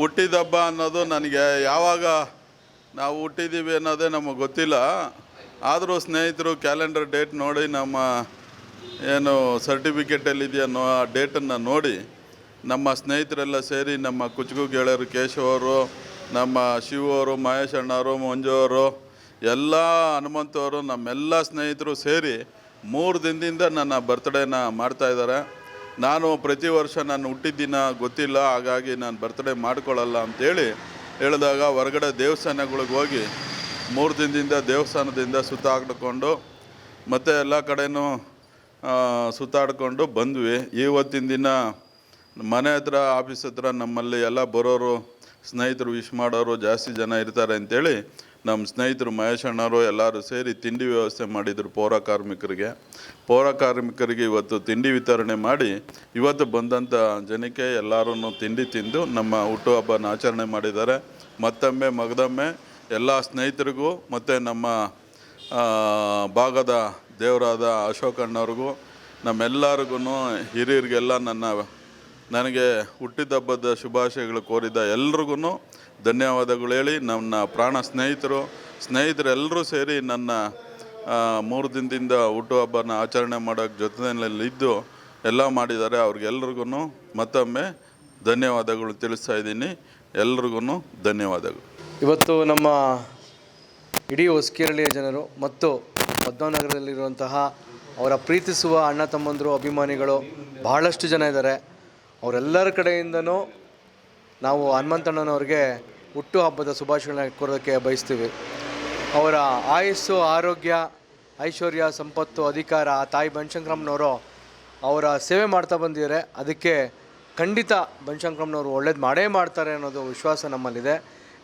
ಹುಟ್ಟಿದ ಹಬ್ಬ ಅನ್ನೋದು ನನಗೆ ಯಾವಾಗ ನಾವು ಹುಟ್ಟಿದ್ದೀವಿ ಅನ್ನೋದೇ ನಮಗೆ ಗೊತ್ತಿಲ್ಲ. ಆದರೂ ಸ್ನೇಹಿತರು ಕ್ಯಾಲೆಂಡರ್ ಡೇಟ್ ನೋಡಿ ನಮ್ಮ ಏನು ಸರ್ಟಿಫಿಕೇಟಲ್ಲಿ ಇದೆಯನ್ನೋ ಆ ಡೇಟನ್ನು ನೋಡಿ ನಮ್ಮ ಸ್ನೇಹಿತರೆಲ್ಲ ಸೇರಿ ನಮ್ಮ ಕುಚ್ಗು ಗೆಳೆಯರು ಕೇಶವ್ ಅವರು, ನಮ್ಮ ಶಿವ ಅವರು, ಮಹೇಶ್ ಅಣ್ಣವರು ಮಂಜು ಅವರು, ಎಲ್ಲ ಹನುಮಂತವರು, ನಮ್ಮೆಲ್ಲ ಸ್ನೇಹಿತರು ಸೇರಿ ಮೂರು ದಿನದಿಂದ ನನ್ನ ಬರ್ತ್ಡೇನ ಮಾಡ್ತಾಯಿದ್ದಾರೆ ನಾನು ಪ್ರತಿ ವರ್ಷ ನಾನು ಹುಟ್ಟಿದ ದಿನ ಗೊತ್ತಿಲ್ಲ, ಹಾಗಾಗಿ ನಾನು ಬರ್ತ್ಡೇ ಮಾಡ್ಕೊಳ್ಳಲ್ಲ ಅಂತೇಳಿ ಹೇಳಿದಾಗ ಹೊರಗಡೆ ದೇವಸ್ಥಾನಗಳಿಗೆ ಹೋಗಿ ಮೂರು ದಿನದಿಂದ ದೇವಸ್ಥಾನದಿಂದ ಸುತ್ತಾಡಿಕೊಂಡು ಮತ್ತು ಎಲ್ಲ ಕಡೆಯೂ ಸುತ್ತಾಡಿಕೊಂಡು ಬಂದ್ವಿ. ಇವತ್ತಿನ ದಿನ ಮನೆ ಹತ್ರ, ಆಫೀಸ್ ಹತ್ರ ನಮ್ಮಲ್ಲಿ ಎಲ್ಲ ಬರೋರು, ಸ್ನೇಹಿತರು ವಿಶ್ ಮಾಡೋರು ಜಾಸ್ತಿ ಜನ ಇರ್ತಾರೆ ಅಂತೇಳಿ ನಮ್ಮ ಸ್ನೇಹಿತರು ಮಹೇಶ್ ಅಣ್ಣರು ಎಲ್ಲರೂ ಸೇರಿ ತಿಂಡಿ ವ್ಯವಸ್ಥೆ ಮಾಡಿದರು ಪೌರ ಕಾರ್ಮಿಕರಿಗೆ. ಪೌರ ಕಾರ್ಮಿಕರಿಗೆ ಇವತ್ತು ತಿಂಡಿ ವಿತರಣೆ ಮಾಡಿ ಇವತ್ತು ಬಂದಂಥ ಜನಕ್ಕೆ ಎಲ್ಲರೂ ತಿಂಡಿ ತಿಂದು ನಮ್ಮ ಹುಟ್ಟುಹಬ್ಬನ ಆಚರಣೆ ಮಾಡಿದ್ದಾರೆ. ಮತ್ತೊಮ್ಮೆ ಮಗದೊಮ್ಮೆ ಎಲ್ಲ ಸ್ನೇಹಿತರಿಗೂ ಮತ್ತು ನಮ್ಮ ಭಾಗದ ದೇವರಾದ ಅಶೋಕ್ ಅಣ್ಣವ್ರಿಗೂ ನಮ್ಮೆಲ್ಲರಿಗೂ ಹಿರಿಯರಿಗೆಲ್ಲ ನನ್ನ ನನಗೆ ಹುಟ್ಟಿದ ಹಬ್ಬದ ಶುಭಾಶಯಗಳು ಕೋರಿದ ಎಲ್ರಿಗೂ ಧನ್ಯವಾದಗಳು ಹೇಳಿ ನನ್ನ ಪ್ರಾಣ ಸ್ನೇಹಿತರು, ಸ್ನೇಹಿತರೆಲ್ಲರೂ ಸೇರಿ ನನ್ನ ಮೂರು ದಿನದಿಂದ ಹುಟ್ಟುಹಬ್ಬನ ಆಚರಣೆ ಮಾಡೋಕ್ಕೆ ಜೊತೆಯಲ್ಲಿದ್ದು ಎಲ್ಲ ಮಾಡಿದ್ದಾರೆ ಅವ್ರಿಗೆಲ್ರಿಗೂ ಮತ್ತೊಮ್ಮೆ ಧನ್ಯವಾದಗಳು ತಿಳಿಸ್ತಾ ಇದ್ದೀನಿ. ಎಲ್ರಿಗೂ ಧನ್ಯವಾದಗಳು. ಇವತ್ತು ನಮ್ಮ ಇಡೀ ಹೊಸಕೇರಳಿಯ ಜನರು ಮತ್ತು ಪದ್ಮನಗರದಲ್ಲಿರುವಂತಹ ಅವರ ಪ್ರೀತಿಸುವ ಅಣ್ಣ ತಮ್ಮಂದರು, ಅಭಿಮಾನಿಗಳು ಬಹಳಷ್ಟು ಜನ ಇದ್ದಾರೆ. ಅವರೆಲ್ಲರ ಕಡೆಯಿಂದನೂ ನಾವು ಹನುಮಂತಣ್ಣನವ್ರಿಗೆ ಹುಟ್ಟುಹಬ್ಬದ ಶುಭಾಶಯಗಳನ್ನ ಕೊಡೋದಕ್ಕೆ ಬಯಸ್ತೀವಿ. ಅವರ ಆಯಸ್ಸು, ಆರೋಗ್ಯ, ಐಶ್ವರ್ಯ, ಸಂಪತ್ತು, ಅಧಿಕಾರ, ಆ ತಾಯಿ ಬನಶಂಕರಮ್ಮನವರು ಅವರ ಸೇವೆ ಮಾಡ್ತಾ ಬಂದಿದ್ದಾರೆ. ಅದಕ್ಕೆ ಖಂಡಿತ ಬನಶಂಕರಮ್ಮನವರು ಒಳ್ಳೇದು ಮಾಡೇ ಮಾಡ್ತಾರೆ ಅನ್ನೋದು ವಿಶ್ವಾಸ ನಮ್ಮಲ್ಲಿದೆ.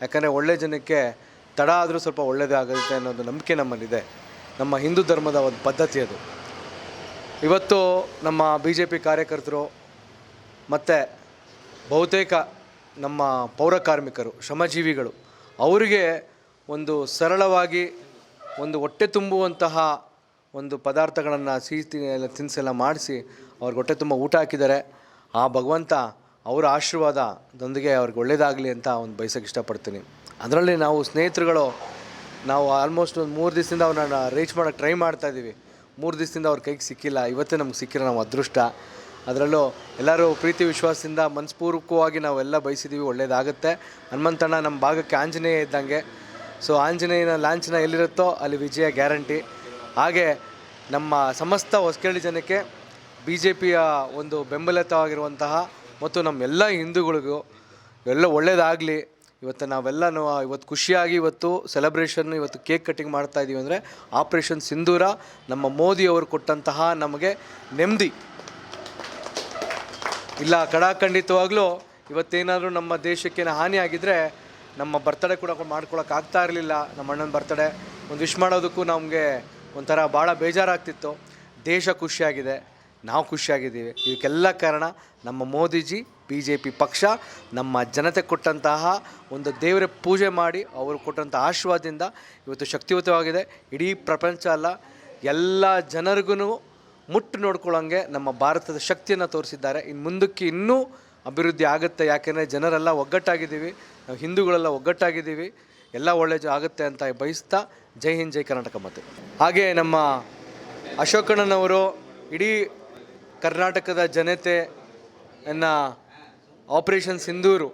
ಯಾಕಂದರೆ ಒಳ್ಳೆ ಜನಕ್ಕೆ ತಡ ಆದರೂ ಸ್ವಲ್ಪ ಒಳ್ಳೆಯದೇ ಆಗುತ್ತೆ ಅನ್ನೋದು ನಂಬಿಕೆ ನಮ್ಮಲ್ಲಿದೆ. ನಮ್ಮ ಹಿಂದೂ ಧರ್ಮದ ಒಂದು ಪದ್ಧತಿ ಅದು. ಇವತ್ತು ನಮ್ಮ ಬಿ ಜೆ ಪಿ ಕಾರ್ಯಕರ್ತರು ಮತ್ತು ಬಹುತೇಕ ನಮ್ಮ ಪೌರ ಕಾರ್ಮಿಕರು, ಶ್ರಮಜೀವಿಗಳು, ಅವರಿಗೆ ಒಂದು ಸರಳವಾಗಿ ಒಂದು ಹೊಟ್ಟೆ ತುಂಬುವಂತಹ ಒಂದು ಪದಾರ್ಥಗಳನ್ನು ಸಿಹಿ ಎಲ್ಲ ತಿನಿಸೆಲ್ಲ ಮಾಡಿಸಿ ಅವ್ರಿಗೆ ಹೊಟ್ಟೆ ತುಂಬ ಊಟ ಹಾಕಿದ್ದಾರೆ. ಆ ಭಗವಂತ ಅವರ ಆಶೀರ್ವಾದದೊಂದಿಗೆ ಅವ್ರಿಗೆ ಒಳ್ಳೆಯದಾಗಲಿ ಅಂತ ಒಂದು ಬಯಸೋಕ್ಕೆ ಇಷ್ಟಪಡ್ತೀನಿ. ಅದರಲ್ಲಿ ನಾವು ಸ್ನೇಹಿತರುಗಳು, ನಾವು ಆಲ್ಮೋಸ್ಟ್ ಒಂದು ಮೂರು ದಿವಸದಿಂದ ಅವ್ರನ್ನ ರೀಚ್ ಮಾಡೋಕ್ಕೆ ಟ್ರೈ ಮಾಡ್ತಾ ಇದ್ದೀವಿ. ಮೂರು ದಿವಸದಿಂದ ಅವ್ರ ಕೈಗೆ ಸಿಕ್ಕಿಲ್ಲ. ಇವತ್ತೇ ನಮ್ಗೆ ಸಿಕ್ಕಿರೋ ನಾವು ಅದೃಷ್ಟ. ಅದರಲ್ಲೂ ಎಲ್ಲರೂ ಪ್ರೀತಿ ವಿಶ್ವಾಸದಿಂದ ಮನಸ್ಪೂರ್ವಕವಾಗಿ ನಾವೆಲ್ಲ ಬಯಸಿದ್ದೀವಿ ಒಳ್ಳೇದಾಗುತ್ತೆ. ಹನುಮಂತಣ್ಣ ನಮ್ಮ ಭಾಗಕ್ಕೆ ಆಂಜನೇಯ ಇದ್ದಂಗೆ. ಸೊ ಆಂಜನೇಯನ ಲಾಂಛನ ಎಲ್ಲಿರುತ್ತೋ ಅಲ್ಲಿ ವಿಜಯ ಗ್ಯಾರಂಟಿ. ಹಾಗೆ ನಮ್ಮ ಸಮಸ್ತ ಹೊಸಕೇಳಿ ಜನಕ್ಕೆ ಬಿ ಜೆ ಪಿಯ ಒಂದು ಬೆಂಬಲಿತವಾಗಿರುವಂತಹ ಮತ್ತು ನಮ್ಮೆಲ್ಲ ಹಿಂದೂಗಳಿಗೂ ಎಲ್ಲ ಒಳ್ಳೇದಾಗಲಿ. ಇವತ್ತು ನಾವೆಲ್ಲ ಇವತ್ತು ಖುಷಿಯಾಗಿ ಇವತ್ತು ಸೆಲೆಬ್ರೇಷನ್ ಇವತ್ತು ಕೇಕ್ ಕಟ್ಟಿಂಗ್ ಮಾಡ್ತಾ ಇದ್ದೀವಿ ಅಂದರೆ ಆಪ್ರೇಷನ್ ಸಿಂಧೂರ ನಮ್ಮ ಮೋದಿಯವರು ಕೊಟ್ಟಂತಹ ನಮಗೆ ನೆಮ್ಮದಿ. ಇಲ್ಲ ಕಡಾಖಂಡಿತವಾಗ್ಲೂ ಇವತ್ತೇನಾದರೂ ನಮ್ಮ ದೇಶಕ್ಕೆ ಹಾನಿ ಆಗಿದ್ರೆ ನಮ್ಮ ಬರ್ತಡೇ ಕೂಡ ಮಾಡ್ಕೊಳಕ್ಕೆ ಆಗ್ತಾ ಇರಲಿಲ್ಲ. ನಮ್ಮ ಅಣ್ಣನ ಬರ್ತಡೇ. ಒಂದು ವಿಶ್ ಮಾಡೋದಕ್ಕೂ ನಮಗೆ ಒಂಥರ ಭಾಳ ಬೇಜಾರಾಗ್ತಿತ್ತು. ದೇಶ ಖುಷಿಯಾಗಿದೆ. ನಾವು ಖುಷಿಯಾಗಿದ್ದೀವಿ. ಇದಕ್ಕೆಲ್ಲ ಕಾರಣ ನಮ್ಮ ಮೋದಿಜಿ ಬಿ ಜೆ ಪಿ ಪಕ್ಷ, ನಮ್ಮ ಜನತೆ ಕೊಟ್ಟಂತಹ ಒಂದು ದೇವರ ಪೂಜೆ ಮಾಡಿ ಅವರು ಕೊಟ್ಟಂಥ ಆಶೀರ್ವಾದದಿಂದ ಇವತ್ತು ಶಕ್ತಿಯುತವಾಗಿದೆ. ಇಡೀ ಪ್ರಪಂಚ ಅಲ್ಲ, ಎಲ್ಲ ಜನರಿಗೂ ಮುಟ್ಟು ನೋಡ್ಕೊಳ್ಳೋಂಗೆ ನಮ್ಮ ಭಾರತದ ಶಕ್ತಿಯನ್ನು ತೋರಿಸಿದ್ದಾರೆ. ಇನ್ನು ಮುಂದಕ್ಕೆ ಇನ್ನೂ ಅಭಿವೃದ್ಧಿ ಆಗುತ್ತೆ. ಯಾಕೆಂದರೆ ಜನರೆಲ್ಲ ಒಗ್ಗಟ್ಟಾಗಿದ್ದೀವಿ. ನಾವು ಹಿಂದೂಗಳೆಲ್ಲ ಒಗ್ಗಟ್ಟಾಗಿದ್ದೀವಿ. ಎಲ್ಲ ಒಳ್ಳೆಯದು ಆಗುತ್ತೆ ಅಂತ ಬಯಸ್ತಾ ಜೈ ಹಿಂದ್, ಜೈ ಕರ್ನಾಟಕ ಮತ್ತು ಹಾಗೆ ನಮ್ಮ ಅಶೋಕಣ್ಣನವರು ಇಡೀ ಕರ್ನಾಟಕದ ಜನತೆ ಜನತೆಯನ್ನು ಆಪರೇಷನ್ ಸಿಂಧೂರು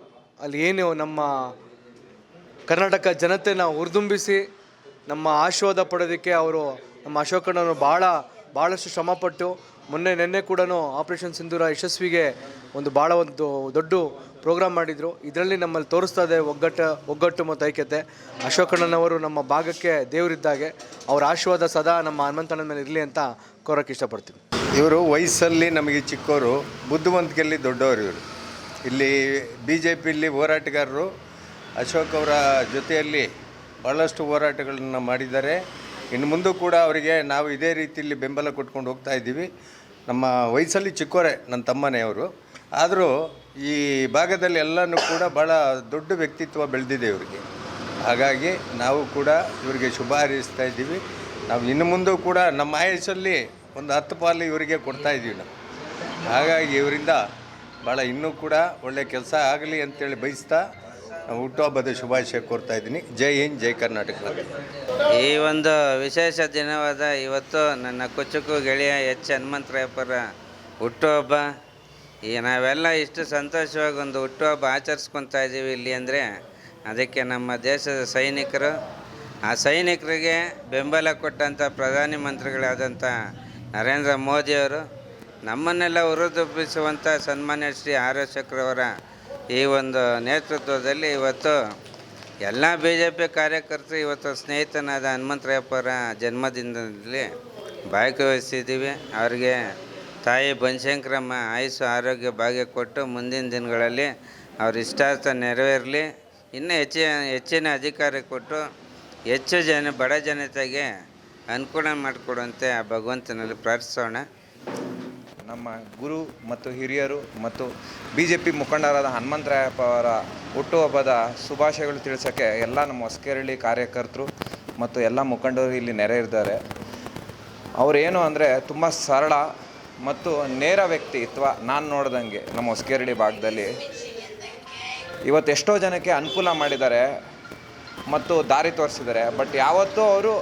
ಅಲ್ಲಿ ಏನು ನಮ್ಮ ಕರ್ನಾಟಕ ಜನತೆನ ಹುರಿದುಂಬಿಸಿ ನಮ್ಮ ಆಶೀರ್ವಾದ ಪಡೋದಕ್ಕೆ ಅವರು ನಮ್ಮ ಅಶೋಕಣ್ಣವರು ಭಾಳ ಭಾಳಷ್ಟು ಶ್ರಮಪಟ್ಟು ಮೊನ್ನೆ ನಿನ್ನೆ ಕೂಡ ಆಪರೇಷನ್ ಸಿಂಧೂರ ಯಶಸ್ವಿಗೆ ಒಂದು ಭಾಳ ಒಂದು ದೊಡ್ಡ ಪ್ರೋಗ್ರಾಮ್ ಮಾಡಿದರು. ಇದರಲ್ಲಿ ನಮ್ಮಲ್ಲಿ ತೋರಿಸ್ತಾ ಇದೆ ಒಗ್ಗಟ್ಟು ಒಗ್ಗಟ್ಟು ಮತ್ತು ಐಕ್ಯತೆ. ಅಶೋಕಣ್ಣನವರು ನಮ್ಮ ಭಾಗಕ್ಕೆ ದೇವರಿದ್ದಾಗೆ. ಅವರ ಆಶೀರ್ವಾದ ಸದಾ ನಮ್ಮ ಹನುಮಂತಣ್ಣನ ಮೇಲೆ ಇರಲಿ ಅಂತ ಕೋರಕ್ಕೆ ಇಷ್ಟಪಡ್ತೀನಿ. ಇವರು ವಯಸ್ಸಲ್ಲಿ ನಮಗೆ ಚಿಕ್ಕವರು ಬುದ್ಧಿವಂತಿಕೆಯಲ್ಲಿ ದೊಡ್ಡವರು ಇವರು. ಇಲ್ಲಿ ಬಿ ಜೆ ಪಿಯಲ್ಲಿ ಹೋರಾಟಗಾರರು ಅಶೋಕ್ ಅವರ ಜೊತೆಯಲ್ಲಿ ಭಾಳಷ್ಟು ಹೋರಾಟಗಳನ್ನು ಮಾಡಿದ್ದಾರೆ. ಇನ್ನು ಮುಂದೂ ಕೂಡ ಅವರಿಗೆ ನಾವು ಇದೇ ರೀತಿಯಲ್ಲಿ ಬೆಂಬಲ ಕೊಟ್ಕೊಂಡು ಹೋಗ್ತಾ ಇದ್ದೀವಿ. ನಮ್ಮ ವಯಸ್ಸಲ್ಲಿ ಚಿಕ್ಕವರೇ ನನ್ನ ತಮ್ಮನೇ ಅವರು. ಆದರೂ ಈ ಭಾಗದಲ್ಲಿ ಎಲ್ಲನೂ ಕೂಡ ಭಾಳ ದೊಡ್ಡ ವ್ಯಕ್ತಿತ್ವ ಬೆಳೆದಿದೆ ಇವರಿಗೆ. ಹಾಗಾಗಿ ನಾವು ಕೂಡ ಇವರಿಗೆ ಶುಭ ಹಾರೈಸ್ತಾ ಇದ್ದೀವಿ. ನಾವು ಇನ್ನು ಮುಂದೂ ಕೂಡ ನಮ್ಮ ಆಯಸ್ಸಲ್ಲಿ ಒಂದು ಹತ್ತು ಪಾಲು ಇವರಿಗೆ ಕೊಡ್ತಾ ಇದ್ದೀವಿ ನಾವು. ಹಾಗಾಗಿ ಇವರಿಂದ ಭಾಳ ಇನ್ನೂ ಕೂಡ ಒಳ್ಳೆಯ ಕೆಲಸ ಆಗಲಿ ಅಂತೇಳಿ ಬಯಸ್ತಾ ಹುಟ್ಟುಹಬ್ಬದ ಶುಭಾಶಯ ಕೋರ್ತಾ ಇದ್ದೀನಿ. ಜೈ ಹಿಂದ್, ಜೈ ಕರ್ನಾಟಕ. ಈ ಒಂದು ವಿಶೇಷ ದಿನವಾದ ಇವತ್ತು ನನ್ನ ಕುಚುಕು ಗೆಳೆಯ ಎಚ್ ಹನುಮಂತರಾಯಪ್ಪರ ಹುಟ್ಟುಹಬ್ಬ. ಈ ನಾವೆಲ್ಲ ಇಷ್ಟು ಸಂತೋಷವಾಗಿ ಒಂದು ಹುಟ್ಟುಹಬ್ಬ ಆಚರಿಸ್ಕೊತಾ ಇದ್ದೀವಿ ಇಲ್ಲಿ ಅಂದರೆ ಅದಕ್ಕೆ ನಮ್ಮ ದೇಶದ ಸೈನಿಕರು, ಆ ಸೈನಿಕರಿಗೆ ಬೆಂಬಲ ಕೊಟ್ಟಂಥ ಪ್ರಧಾನಿ ಮಂತ್ರಿಗಳಾದಂಥ ನರೇಂದ್ರ ಮೋದಿಯವರು ನಮ್ಮನ್ನೆಲ್ಲ ಹುರಿದುಂಬಿಸುವಂಥ ಸನ್ಮಾನ್ಯ ಶ್ರೀ ಆರ್ ಶೆಟ್ಟರವರ ಈ ಒಂದು ನೇತೃತ್ವದಲ್ಲಿ ಇವತ್ತು ಎಲ್ಲ ಬಿ ಜೆ ಪಿ ಕಾರ್ಯಕರ್ತರು ಇವತ್ತು ಸ್ನೇಹಿತನಾದ ಹನುಮಂತರಾಯಪ್ಪರ ಜನ್ಮದಿನದಲ್ಲಿ ಭಾಗವಹಿಸಿದ್ದೀವಿ ಅವರಿಗೆ ತಾಯಿ ಬನಶಂಕರಮ್ಮ ಆಯುಸ್ಸು ಆರೋಗ್ಯ ಭಾಗ್ಯ ಕೊಟ್ಟು ಮುಂದಿನ ದಿನಗಳಲ್ಲಿ ಅವ್ರ ಇಷ್ಟಾರ್ಥ ನೆರವೇರಲಿ. ಇನ್ನೂ ಹೆಚ್ಚಿನ ಹೆಚ್ಚಿನ ಅಧಿಕಾರ ಕೊಟ್ಟು ಹೆಚ್ಚು ಜನ, ಬಡ ಜನತೆಗೆ ಅನುಕೂಲ ಮಾಡಿಕೊಡುವಂತೆ ಆ ಭಗವಂತನಲ್ಲಿ ಪ್ರಾರ್ಥಿಸೋಣ. ನಮ್ಮ ಗುರು ಮತ್ತು ಹಿರಿಯರು ಮತ್ತು ಬಿ ಜೆ ಪಿ ಮುಖಂಡರಾದ ಹನುಮಂತರಾಯಪ್ಪ ಅವರ ಹುಟ್ಟುಹಬ್ಬದ ಶುಭಾಶಯಗಳು ತಿಳಿಸೋಕ್ಕೆ ಎಲ್ಲ ನಮ್ಮ ಹೊಸಕೆರಳಿ ಕಾರ್ಯಕರ್ತರು ಮತ್ತು ಎಲ್ಲ ಮುಖಂಡರು ಇಲ್ಲಿ ನೆರೆಯಿದ್ದಾರೆ ಅವರೇನು ಅಂದರೆ ತುಂಬ ಸರಳ ಮತ್ತು ನೇರ ವ್ಯಕ್ತಿತ್ವ ನಾನು ನೋಡ್ದಂಗೆ ನಮ್ಮ ಹೊಸಕೆರಳಿ ಭಾಗದಲ್ಲಿ. ಇವತ್ತು ಎಷ್ಟೋ ಜನಕ್ಕೆ ಅನುಕೂಲ ಮಾಡಿದ್ದಾರೆ ಮತ್ತು ದಾರಿ ತೋರಿಸಿದ್ದಾರೆ. ಬಟ್ ಯಾವತ್ತೂ ಅವರು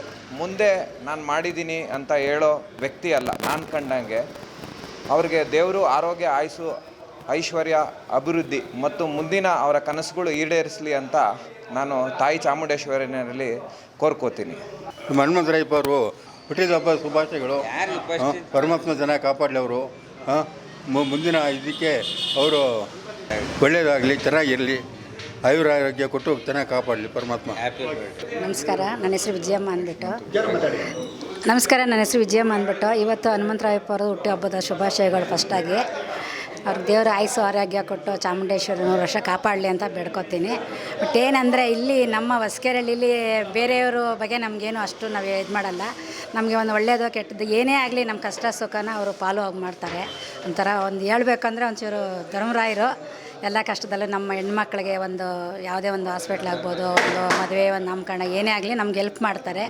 ಮುಂದೆ ನಾನು ಮಾಡಿದ್ದೀನಿ ಅಂತ ಹೇಳೋ ವ್ಯಕ್ತಿ ಅಲ್ಲ, ನಾನು ಕಂಡಂಗೆ. ಅವ್ರಿಗೆ ದೇವರು ಆರೋಗ್ಯ ಆಯಸ್ಸು ಐಶ್ವರ್ಯ ಅಭಿವೃದ್ಧಿ ಮತ್ತು ಮುಂದಿನ ಅವರ ಕನಸುಗಳು ಈಡೇರಿಸಲಿ ಅಂತ ನಾನು ತಾಯಿ ಚಾಮುಂಡೇಶ್ವರಿನಲ್ಲಿ ಕೋರ್ಕೋತೀನಿ. ಹನುಮಂತರಾಯಪ್ಪವರು ಹುಟ್ಟಿದ ಹಬ್ಬ ಶುಭಾಶಯಗಳು ಪರಮಾತ್ಮ ಜನ ಕಾಪಾಡಲಿ ಅವರು. ಮುಂದಿನ ಇದಕ್ಕೆ ಅವರು ಒಳ್ಳೆಯದಾಗಲಿ ಚೆನ್ನಾಗಿರಲಿ ಆಯುರ ಆರೋಗ್ಯ ಕೊಟ್ಟು ಚೆನ್ನಾಗಿ ಕಾಪಾಡಲಿ ಪರಮಾತ್ಮ. ನಮಸ್ಕಾರ ನನ್ನ ಹೆಸರು ವಿಜಯಮ್ಮ ಅಂದ್ಬಿಟ್ಟು. ನಮಸ್ಕಾರ, ನನ್ನ ಹೆಸರು ವಿಜಯಮ್ಮ ಅಂದ್ಬಿಟ್ಟು ಇವತ್ತು ಹನುಮಂತರಾಯಪ್ಪ ಅವರು ಹುಟ್ಟುಹಬ್ಬದ ಶುಭಾಶಯಗಳು ಫಸ್ಟಾಗಿ ಅವ್ರಿಗೆ ದೇವರ ಆಯಸ್ಸು ಆರೋಗ್ಯ ಕೊಟ್ಟು ಚಾಮುಂಡೇಶ್ವರಿ ನೂರು ವರ್ಷ ಕಾಪಾಡಲಿ ಅಂತ ಬೇಡ್ಕೊತೀನಿ. ಬಟ್ ಏನಂದರೆ ಇಲ್ಲಿ ನಮ್ಮ ಹೊಸ್ಕೆರೆಯಲ್ಲಿ ಬೇರೆಯವರು ಬಗ್ಗೆ ನಮಗೇನು ಅಷ್ಟು ನಾವು ಇದು ಮಾಡಲ್ಲ. ನಮಗೆ ಒಂದು ಒಳ್ಳೆಯದು ಕೆಟ್ಟದ್ದು ಏನೇ ಆಗಲಿ ನಮ್ಮ ಕಷ್ಟ ಸುಖನ ಅವರು ಫಾಲೋ ಆಗಿ ಮಾಡ್ತಾರೆ. ಒಂಥರ ಒಂದು ಹೇಳ್ಬೇಕಂದ್ರೆ ಒಂಚೂರು ಧರ್ಮರಾಯರು ಎಲ್ಲ ಕಷ್ಟದಲ್ಲೂ ನಮ್ಮ ಹೆಣ್ಮಕ್ಳಿಗೆ ಒಂದು ಯಾವುದೇ ಒಂದು ಹಾಸ್ಪಿಟ್ಲ್ ಆಗ್ಬೋದು, ಒಂದು ಮದುವೆ, ಒಂದು ನಾಮಕರಣ ಏನೇ ಆಗಲಿ ನಮ್ಗೆ ಹೆಲ್ಪ್ ಮಾಡ್ತಾರೆ.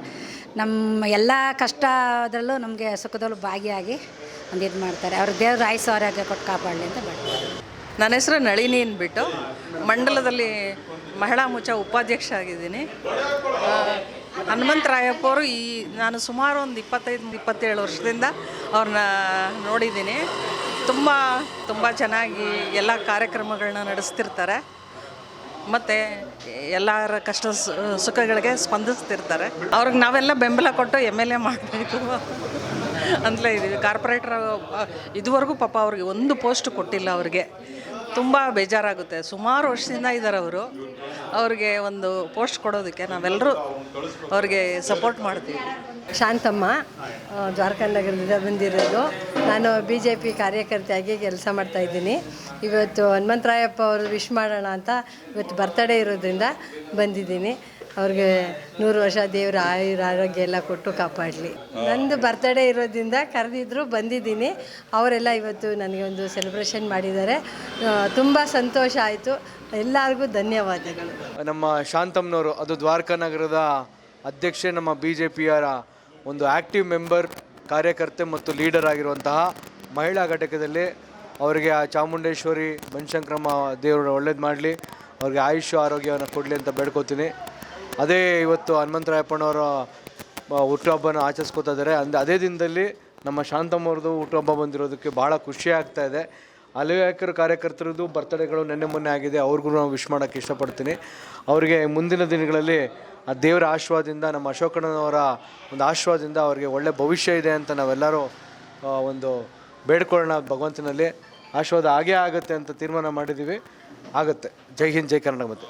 ನಮ್ಮ ಎಲ್ಲ ಕಷ್ಟದಲ್ಲೂ ನಮಗೆ ಸುಖದಲ್ಲೂ ಭಾಗಿಯಾಗಿ ಒಂದು ಇದು ಮಾಡ್ತಾರೆ. ಅವ್ರ ದೇವ್ರ ಆಯುಸ್ಸು ಆರೋಗ್ಯ ಕೊಟ್ಟು ಕಾಪಾಡಲಿ ಅಂತ ನನ್ನ ಹೆಸರು ನಳಿನಿ ಅಂದ್ಬಿಟ್ಟು ಮಂಡಲದಲ್ಲಿ ಮಹಿಳಾ ಮುಚ್ಚ ಉಪಾಧ್ಯಕ್ಷ ಆಗಿದ್ದೀನಿ ಹನುಮಂತರಾಯಪ್ಪವರು ಈ ನಾನು ಸುಮಾರು ಒಂದು ಇಪ್ಪತ್ತೈದು, ಇಪ್ಪತ್ತೇಳು ವರ್ಷದಿಂದ ಅವ್ರನ್ನ ನೋಡಿದ್ದೀನಿ. ತುಂಬ ತುಂಬ ಚೆನ್ನಾಗಿ ಎಲ್ಲ ಕಾರ್ಯಕ್ರಮಗಳನ್ನ ನಡೆಸ್ತಿರ್ತಾರೆ. ಮತ್ತು ಎಲ್ಲರ ಕಷ್ಟ ಸುಖಗಳಿಗೆ ಸ್ಪಂದಿಸ್ತಿರ್ತಾರೆ. ಅವ್ರಿಗೆ ನಾವೆಲ್ಲ ಬೆಂಬಲ ಕೊಟ್ಟು ಎಂ ಎಲ್ ಎ ಮಾಡಬೇಕು ಅಂತಲೇ ಇದ್ದೀವಿ ಕಾರ್ಪೊರೇಟ್ರ್ ಇದುವರೆಗೂ ಪಾಪ ಅವ್ರಿಗೆ ಒಂದು ಪೋಸ್ಟ್ ಕೊಟ್ಟಿಲ್ಲ ಅವ್ರಿಗೆ. ತುಂಬ ಬೇಜಾರಾಗುತ್ತೆ. ಸುಮಾರು ವರ್ಷದಿಂದ ಇದ್ದಾರೆ ಅವರು. ಅವ್ರಿಗೆ ಒಂದು ಪೋಸ್ಟ್ ಕೊಡೋದಕ್ಕೆ ನಾವೆಲ್ಲರೂ ಅವ್ರಿಗೆ ಸಪೋರ್ಟ್ ಮಾಡ್ತೀವಿ. ಶಾಂತಮ್ಮ ಜಾರ್ಖಂಡ್ ದ್ವಾರಕಾ ನಗರದಿಂದ ಬಂದಿರೋದು. ನಾನು ಬಿ ಜೆ ಪಿ ಕಾರ್ಯಕರ್ತೆಯಾಗಿ ಕೆಲಸ ಮಾಡ್ತಾಯಿದ್ದೀನಿ ಇವತ್ತು ಹನುಮಂತರಾಯಪ್ಪ ಅವರು ವಿಶ್ ಮಾಡೋಣ ಅಂತ ಇವತ್ತು ಬರ್ತಡೇ ಇರೋದ್ರಿಂದ ಬಂದಿದ್ದೀನಿ. ಅವ್ರಿಗೆ ನೂರು ವರ್ಷ ದೇವರ ಆಯುರ ಆರೋಗ್ಯ ಎಲ್ಲ ಕೊಟ್ಟು ಕಾಪಾಡಲಿ. ನಂದು ಬರ್ತ್ಡೇ ಇರೋದ್ರಿಂದ ಕರೆದಿದ್ರು ಬಂದಿದ್ದೀನಿ. ಅವರೆಲ್ಲ ಇವತ್ತು ನನಗೆ ಒಂದು ಸೆಲೆಬ್ರೇಷನ್ ಮಾಡಿದ್ದಾರೆ. ತುಂಬ ಸಂತೋಷ ಆಯಿತು. ಎಲ್ಲರಿಗೂ ಧನ್ಯವಾದಗಳು. ನಮ್ಮ ಶಾಂತಮ್ನವರು ಅದು ದ್ವಾರಕಾ ನಗರದ ಅಧ್ಯಕ್ಷೆ ನಮ್ಮ ಬಿ ಜೆ ಪಿಯರ ಒಂದು ಆ್ಯಕ್ಟಿವ್ ಮೆಂಬರ್ ಕಾರ್ಯಕರ್ತೆ ಮತ್ತು ಲೀಡರ್ ಆಗಿರುವಂತಹ ಮಹಿಳಾ ಘಟಕದಲ್ಲಿ ಅವರಿಗೆ ಆ ಚಾಮುಂಡೇಶ್ವರಿ ಬನಶಂಕರಮ್ಮ ದೇವರು ಒಳ್ಳೇದು ಮಾಡಲಿ. ಅವ್ರಿಗೆ ಆಯುಷ್ಯ ಆರೋಗ್ಯವನ್ನು ಕೊಡಲಿ ಅಂತ ಬೇಡ್ಕೋತೀನಿ. ಅದೇ ಇವತ್ತು ಹನುಮಂತರಾಯಪ್ಪನವರ ಹುಟ್ಟುಹಬ್ಬನ ಆಚರಿಸ್ಕೋತಾ ಇದ್ದಾರೆ. ಅಂದರೆ ಅದೇ ದಿನದಲ್ಲಿ ನಮ್ಮ ಶಾಂತಮ್ಮವ್ರದ್ದು ಹುಟ್ಟುಹಬ್ಬ ಬಂದಿರೋದಕ್ಕೆ ಭಾಳ ಖುಷಿ ಆಗ್ತಾ ಇದೆ. ಅಲೆವಾಕರ ಕಾರ್ಯಕರ್ತರದ್ದು ಬರ್ತಡೇಗಳು ನೆನ್ನೆ ಮೊನ್ನೆ ಆಗಿದೆ. ಅವ್ರಿಗೂ ನಾವು ವಿಶ್ ಮಾಡೋಕ್ಕೆ ಇಷ್ಟಪಡ್ತೀನಿ. ಅವರಿಗೆ ಮುಂದಿನ ದಿನಗಳಲ್ಲಿ ಆ ದೇವರ ಆಶೀರ್ವಾದದಿಂದ, ನಮ್ಮ ಅಶೋಕಣ್ಣನವರ ಒಂದು ಆಶೀರ್ವಾದದಿಂದ ಅವರಿಗೆ ಒಳ್ಳೆ ಭವಿಷ್ಯ ಇದೆ ಅಂತ ನಾವೆಲ್ಲರೂ ಒಂದು ಬೇಡ್ಕೊಳ್ಳೋಣ ಭಗವಂತನಲ್ಲಿ. ಆಶೀರ್ವಾದ ಆಗೇ ಆಗುತ್ತೆ ಅಂತ ತೀರ್ಮಾನ ಮಾಡಿದ್ದೀವಿ. ಆಗುತ್ತೆ. ಜೈ ಹಿಂದ್, ಜೈ ಕರ್ನಾಟಕ ಮತ್ತೆ.